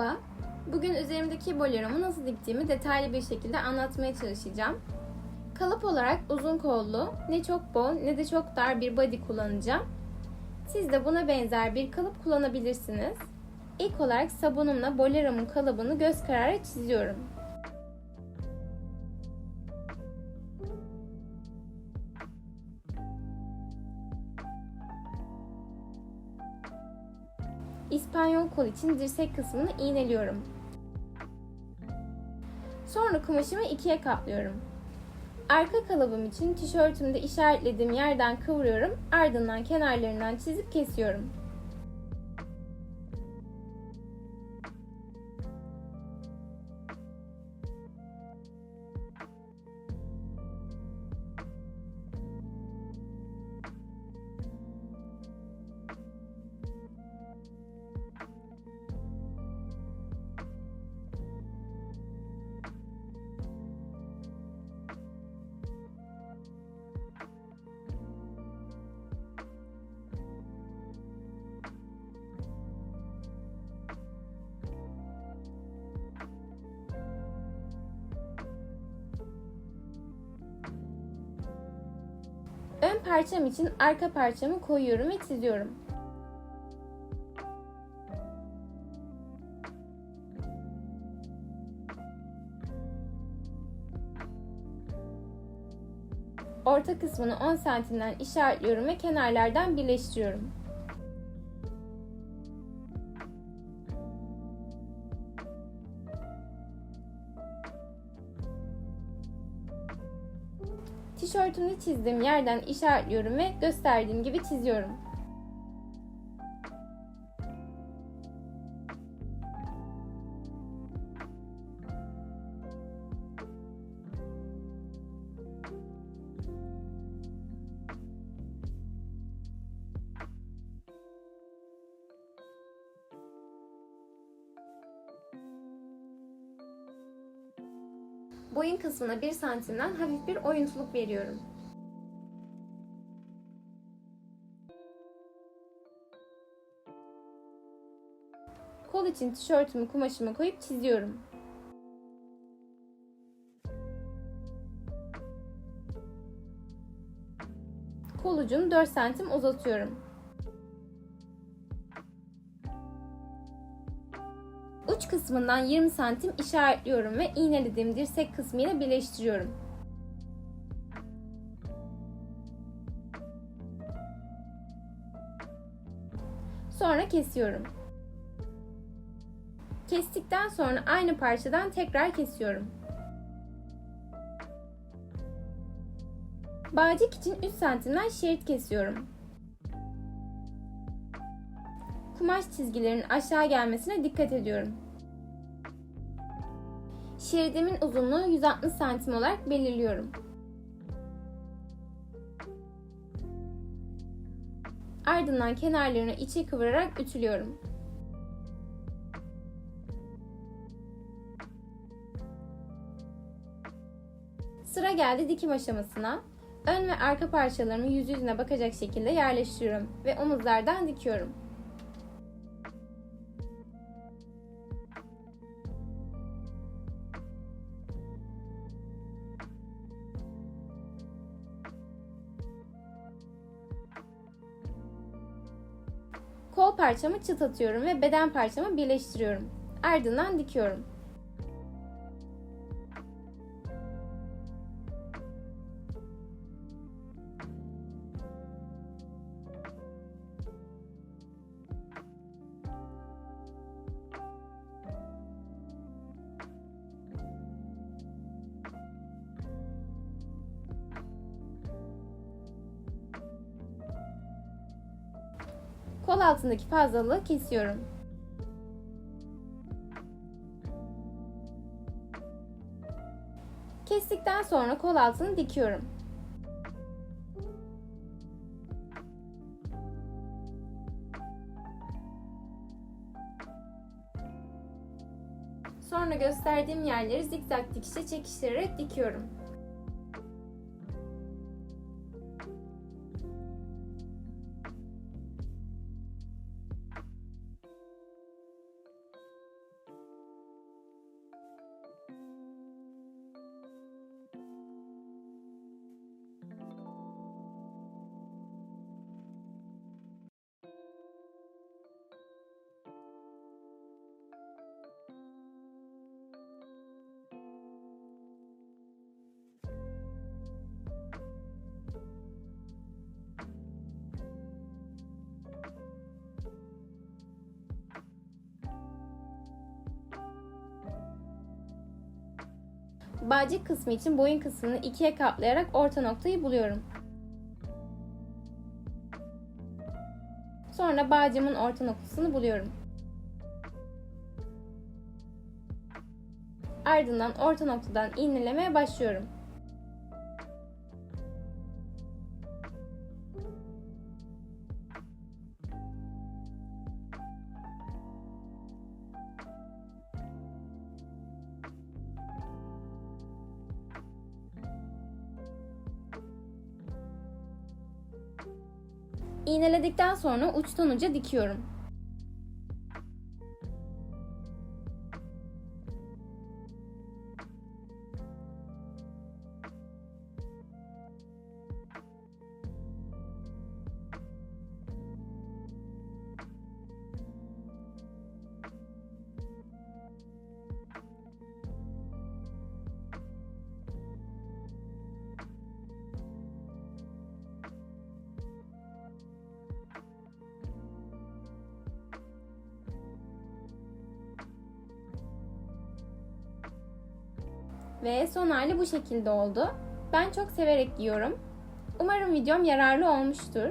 Merhaba. Bugün üzerimdeki boleromu nasıl diktiğimi detaylı bir şekilde anlatmaya çalışacağım. Kalıp olarak uzun kollu, ne çok bol ne de çok dar bir body kullanacağım. Siz de buna benzer bir kalıp kullanabilirsiniz. İlk olarak sabunumla boleromun kalıbını göz kararı çiziyorum. İspanyol kol için dirsek kısmını iğneliyorum. Sonra kumaşımı ikiye katlıyorum. Arka kalıbım için tişörtümde işaretlediğim yerden kıvırıyorum, ardından kenarlarından çizip kesiyorum. Parçam için arka parçamı koyuyorum ve çiziyorum. Orta kısmını 10 santimden işaretliyorum ve kenarlardan birleştiriyorum. Tişörtümde çizdiğim yerden işaretliyorum ve gösterdiğim gibi çiziyorum. Boyun kısmına 1 santimden hafif bir oyuntuluk veriyorum. Kol için tişörtümü kumaşıma koyup çiziyorum. Kol ucunu 4 santim uzatıyorum. Kısmından 20 santim işaretliyorum ve iğnelediğim dirsek kısmıyla birleştiriyorum. Sonra kesiyorum. Kestikten sonra aynı parçadan tekrar kesiyorum. Bağcık için 3 santimden şerit kesiyorum. Kumaş çizgilerinin aşağı gelmesine dikkat ediyorum. Şeridimin uzunluğu 160 santim olarak belirliyorum. Ardından kenarlarını içe kıvırarak ütülüyorum. Sıra geldi dikim aşamasına. Ön ve arka parçalarımı yüz yüzüne bakacak şekilde yerleştiriyorum ve omuzlardan dikiyorum. Kol parçamı çıt atıyorum ve beden parçamı birleştiriyorum. Ardından dikiyorum. Kol altındaki fazlalığı kesiyorum. Kestikten sonra kol altını dikiyorum. Sonra gösterdiğim yerleri zikzak dikişe çekiştirerek dikiyorum. Bağcık kısmı için boyun kısmını ikiye katlayarak orta noktayı buluyorum. Sonra bağcığımın orta noktasını buluyorum. Ardından orta noktadan iğnelemeye başlıyorum. İğneledikten sonra uçtan uca dikiyorum. Ve son hali bu şekilde oldu. Ben çok severek giyiyorum. Umarım videom yararlı olmuştur.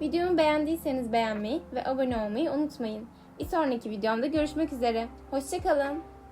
Videomu beğendiyseniz beğenmeyi ve abone olmayı unutmayın. Bir sonraki videomda görüşmek üzere. Hoşçakalın.